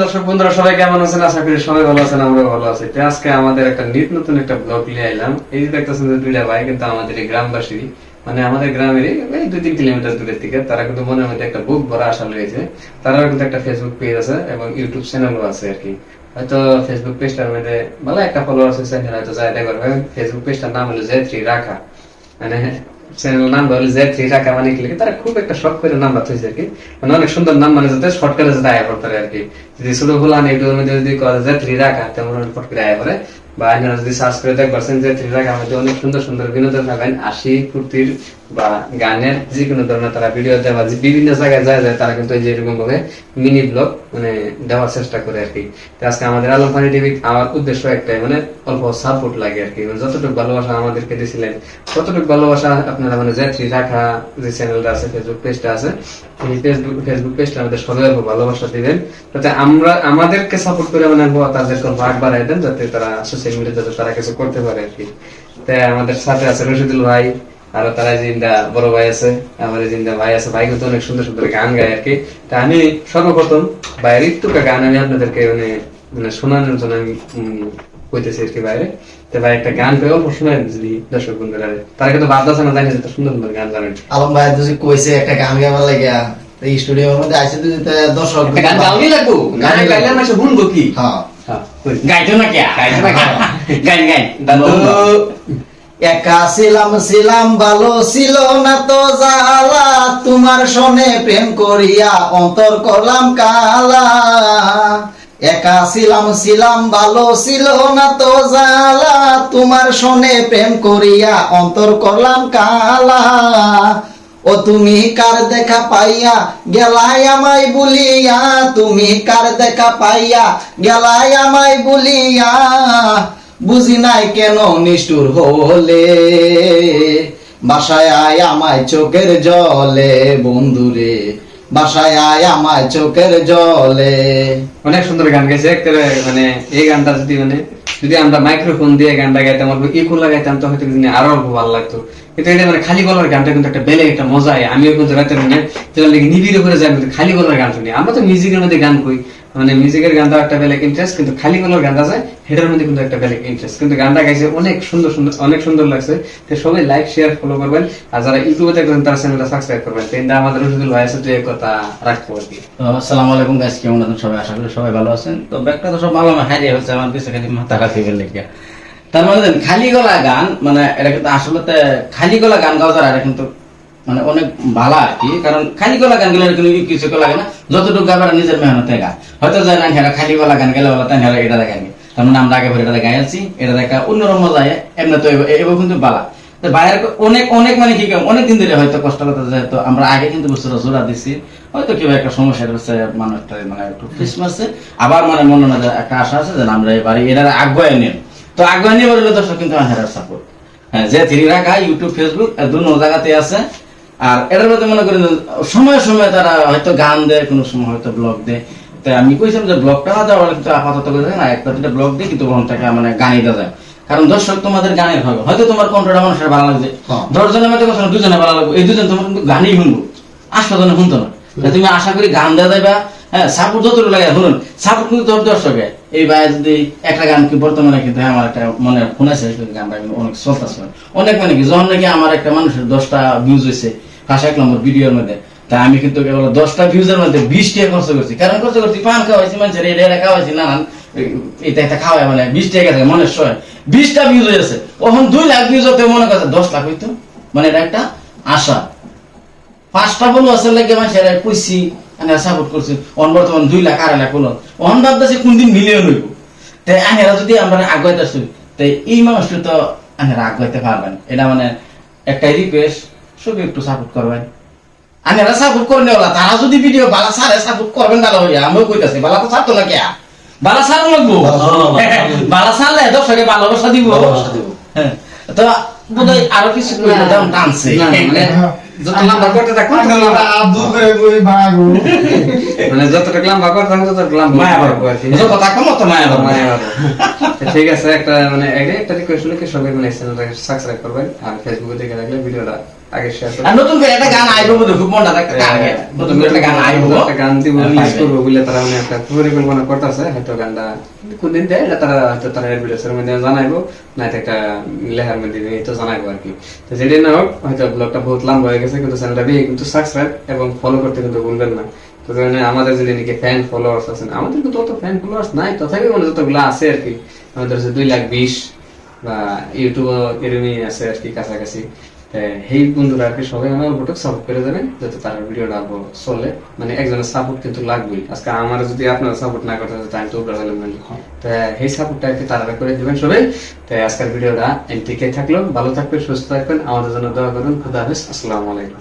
দর্শক বন্ধুরা, সবাই কেমন আছেন? আশা করি সবাই ভালো আছেন, আমরাও ভালো আছি। আজকে আমাদের একটা নিত নতুন একটা ব্লগ নিয়ে আইলাম। এই যে দেখতেছেন যে দুইটা ভাই কিন্তু আমাদের গ্রামবাসী মানে আমাদের এই দুই তিন কিলোমিটার দূরের থেকে তারা কিন্তু মনের মধ্যে একটা বুক ভরা আশা রয়েছে। তারাও কিন্তু একটা ফেসবুক পেজ আছে এবং ইউটিউব চ্যানেলও আছে আর কি। হয়তো ফেসবুক পেজটার মধ্যে, ভালো একটা ফলোয়ার হয়তো যাই দেখবে ফেসবুক পেজটার নাম হলো জে থ্রি রাখা। মানে চ্যানেল জেড থ্রি টাকা মানে তারা খুব একটা শখ করে নাম থইছে আর কি। মানে অনেক সুন্দর নাম মানে যাতে শর্টকাটে যাতে আয়া করতে আর কি। যদি ছোট ভুলান মধ্যে যদি করে জে থ্রি রাখা তেমন ফট করে আয়া করে। বা যদি সার্চ করে দেখবেন যে থ্রি টাকা অনেক সুন্দর সুন্দর বিনোদন পাবেন আশি ফুর্তির বা গানের যে কোনো ধরনের তারা ভিডিও দেওয়া বিভিন্ন জায়গায় যায় যায়, তারা কিন্তু এই যে এরকম ভাবে মিনি ব্লগ মানে দেওয়ার চেষ্টা করে আর কি। আজকে আমাদের আলম ফানি টিভি আমার উদ্দেশ্য একটাই মানে অল্প সাপোর্ট লাগে আর কি। মানে যতটুকু ভালোবাসা আমাদেরকে দিয়েছিলেন ততটুকু ভালোবাসা আপনারা মানে জাতি রাখা যে চ্যানেলটা আছে ফেসবুক পেজটা আছে, এই ফেসবুক ফেসবুক পেজটা আমাদের সবাই অল্প ভালোবাসা দিবেন, যাতে আমরা, আমাদেরকে সাপোর্ট করে মানে আনব তাদেরকে ভাগ বাড়াই দেন, যাতে তারা সোশ্যাল মিডিয়াতে যাতে তারা কিছু করতে পারে আর কি। তাই আমাদের সাথে আছে রশিদুল ভাই আরও তারা জিন্দা বড় ভাই আছে আমার জিন্দা ভাই আছে ভাই কিন্তু অনেক সুন্দর সুন্দর গান গায় আর কি। তা আমি সর্বপ্রথম ভাইয়ের একটু গান আমি আপনাদেরকে মানে মানে শোনানোর জন্য আমি কইতেছি আর কি বাইরে তো ভাই একটা গান পেয়ে অল্প শোনায় যদি দর্শক বন্ধুরা। তারা কিন্তু বাদ আছে না জানি যে সুন্দর সুন্দর গান জানেন। আলম ভাই তুই কইছে একটা গান গাবার লাগিয়া এই স্টুডিওর মধ্যে আইছে তুই তো দর্শক গান গাওয়াই লাগবো? গান গান গাইলে গাইলে শুনব কি? হ্যাঁ। হ্যাঁ, গাইতো না কে? গাইতো না কে? গান গাই একা ছিলাম ছিলাম, ভালো ছিল না তো জালা তোমার সনে প্রেম করিয়া অন্তর করলাম কালা। একা ছিলাম ছিলাম, ভালো ছিল না তো জালা তোমার সনে প্রেম করিয়া অন্তর করলাম কালা। ও তুমি কার দেখা পাইয়া গেলাই আমায় বলিয়া? তুমি কার দেখা পাইয়া গেলাই আমায় বলিয়া? বুঝি নাই কেন নিষ্ঠুর হলে? বাসায় আয় আমায় চোখের জলে, বন্ধুরে। বাসায় আয় আমায় চোখের জলে। অনেক সুন্দর গান গাইছে। একেবারে মানে এই গানটা যদি মানে যদি আমরা মাইক্রোফোন দিয়ে গানটা গাইতাম, অল্প ইকো লাগাইতাম, তো হয়তো কিন্তু আরও অল্প ভালো লাগতো। কিন্তু এটা মানে খালি গলার গানটা কিন্তু একটা বেলেগ একটা মজা আমিও কিন্তু রাতে মানে নিবিড় করে যাই খালি গলার গান শুনি। আমরা তো মিউজিকের মধ্যে গান কই। মানে মিউজিকের গানটা একটা বেলেগ ইন্টারেস্ট কিন্তু খালি গলার গানটা আছে হেটার মধ্যে কিন্তু একটা বেলেগ ইন্টারেস্ট কিন্তু গানটা গাইছে অনেক সুন্দর সুন্দর, অনেক সুন্দর লাগছে। তো সবাই লাইক শেয়ার ফলো করবেন। আর যারা ইউটিউবে দেখবেন, তারা চ্যানেলটা সাবস্ক্রাইব করবেন। তো আমাদের রশিদুল ভাই আছে এই কথা রাখব আর কি। আসসালামু আলাইকুম গাইস কেমন আছেন সবাই? আশা করি সবাই ভালো আছেন। তো ব্যাগটা তো সব ভালো না হারিয়ে হচ্ছে আমার পিছনে খালি মাথা রাখি ফেলে তার মানে খালি গলা গান মানে এটা কিন্তু আসলে খালি গলা গান গাওয়া যারা কিন্তু মানে অনেক ভালো আর কি, কারণ খালি গলা গান গেলে কিন্তু কিছু লাগে না। যতটুকু গাবার নিজের মেহনতে গা। হয়তো যায় না হেরা খালি গলা গান গেলে বলা তাই হেরা এটা দেখান তার মানে আমরা আগে ভরে এটা গাই আছি এটা দেখা অন্যরকম মজা এমনি তো এবার- কিন্তু বালা। তো বাইরের অনেক অনেক মানে কি অনেক দিন ধরে হয়তো কষ্ট করতে যেহেতু আমরা আগে কিন্তু বুঝতে জোড়া দিছি, হয়তো কেউ একটা সমস্যা হচ্ছে মানুষটা মানে একটু ক্রিসমাসে আবার মানে মনে না একটা আশা আছে যে আমরা এবারে এরা আগ্রহ নিন তো আগ্রহ নিয়ে বললে দর্শক কিন্তু হেরার সাপোর্ট হ্যাঁ যে থ্রি রাখা ইউটিউব ফেসবুক দু জায়গাতে আছে। আর এটার মধ্যে মনে করেন সময় সময়ে তারা হয়তো গান দেয় কোনো সময় হয়তো ব্লগ দেয়। তাই আমি কইছিলাম যে ব্লগটা না দেওয়া কিন্তু আপাতত করে না একটা দুটা ব্লগ দিয়ে কিন্তু তাকে মানে গানই দেওয়া যায়। কারণ দর্শক তোমাদের গানের হবে হয়তো তোমার কণ্ঠটা মানুষের ভালো লাগছে হ্যাঁ। দশজনের মধ্যে কথা দুজনে ভালো লাগবে। এই দুজন তোমার কিন্তু গানই শুনব। আস্বাদনে শুনতো না। তা তুমি আশা করি গান দেওয়া দেবা হ্যাঁ সাপোর্ট যতটুকু লাগে, শুনুন সাপোর্ট কিন্তু তোর এই ভাই যদি একটা গান কি বর্তমানে কিন্তু আমার একটা মনে সেই গানটা কিন্তু অনেক চলতেছে। অনেক মানে কি, যখন নাকি আমার একটা মানুষের দশটা ভিউজ হয়েছে পাঁচ এক নম্বর ভিডিওর মধ্যে, তা আমি কিন্তু কেবল দশটা ভিউজের মধ্যে বিশ টাকা খরচ করছি। কারণ খরচ করছি, পান খাওয়াইছি মানুষের এটা এটা খাওয়াইছি, নানান এটা একটা খাওয়াই মানে বিশ টাকা গেছে মনের সয়। বিশটা ভিউজ হয়েছে ওখান দুই লাখ ভিউজ হতে মনে করছে, দশ লাখ হইতো। মানে এটা একটা আশা। পাঁচটা বলো আছে, লাগে মানুষের কইছি আমি সাপোর্ট করছি অন বর্তমান দুই লাখ আড়াই লাখ বলো অন ভাবতেছি কোনদিন মিলিয়ন হইব। তাই আনেরা যদি আমরা আগাইতেছি তাই এই মানুষটা তো আনেরা আগাইতে পারবেন। এটা মানে একটাই রিকোয়েস্ট সবই একটু সাপোর্ট করবেন। আনেরা সাপোর্ট করে নেওয়া তারা যদি ভিডিও বালা সারে সাপোর্ট করবেন তাহলে হইয়া আমিও কইতাছি বালা তো ছাড়তো না কে? বালা সার লাগবো? বালা সারলে দর্শকে ভালোবাসা দিব। ভালোবাসা দিব। হ্যাঁ তো বোধহয় আরও কিছু করে দাম টানছে মানে যত লম্বা করতে থাকব তত লম্বা- মানে যতটা লম্বা করতে থাকব তত লম্বা মায়া বাড়বো আর কি। যত থাকো মত মায়া বাড়বো মায়া বাড়বো। ঠিক আছে একটা মানে একটা রিকোয়েস্ট হলো কি সবাই মানে চ্যানেলটাকে সাবস্ক্রাইব করবেন আর ফেসবুকে দেখে রাখলে ভিডিওটা আগে নতুন করে একটা গান আইবো বলে খুব মনটা একটা নতুন করে একটা গান আইবো। একটা গান দিব হ্যাঁ, রিলিজ পাইবে। বলে তারা মানে একটা পরিকল্পনা করতেছে হয়তো গানটা কোনদিন দেয় এটা তারা হয়তো তারা ভিডিওসের মধ্যে জানাইবো না একটা লেহার মধ্যে তো জানাইবো আর কি। তো যেটাই না হোক হয়তো ব্লগটা বহুত লম্বা হয়ে গেছে কিন্তু চ্যানেলটা দিয়ে কিন্তু সাবস্ক্রাইব এবং ফলো করতে কিন্তু ভুলবেন না। তো মানে আমাদের যদি নাকি ফ্যান ফলোয়ার্স আছেন আমাদের কিন্তু অত ফ্যান ফলোয়ার্স নাই তথাপি মানে যতগুলো আছে আর কি। আমাদের হচ্ছে দুই লাখ বিশ বা ইউটিউব এরমই আছে আর কি কাছাকাছি। তা এই বন্ধুরা আর কি সবাই আমার অল্প সাপোর্ট করে দেবেন, যাতে তার ভিডিওটা চলে। মানে একজনের সাপোর্ট কিন্তু লাগবেই। আজকে আমার যদি আপনারা সাপোর্ট না করতে তাহলে আমি তো উপরে হলাম না তো সেই সাপোর্টটা কি তারা করে দেবেন সবাই। তো, আজকের ভিডিওটা এনটিকে থাকল। ভালো থাকবেন, সুস্থ থাকবেন। আমাদের জন্য দোয়া করুন। খুদা হাফেজ। আসসালামু আলাইকুম।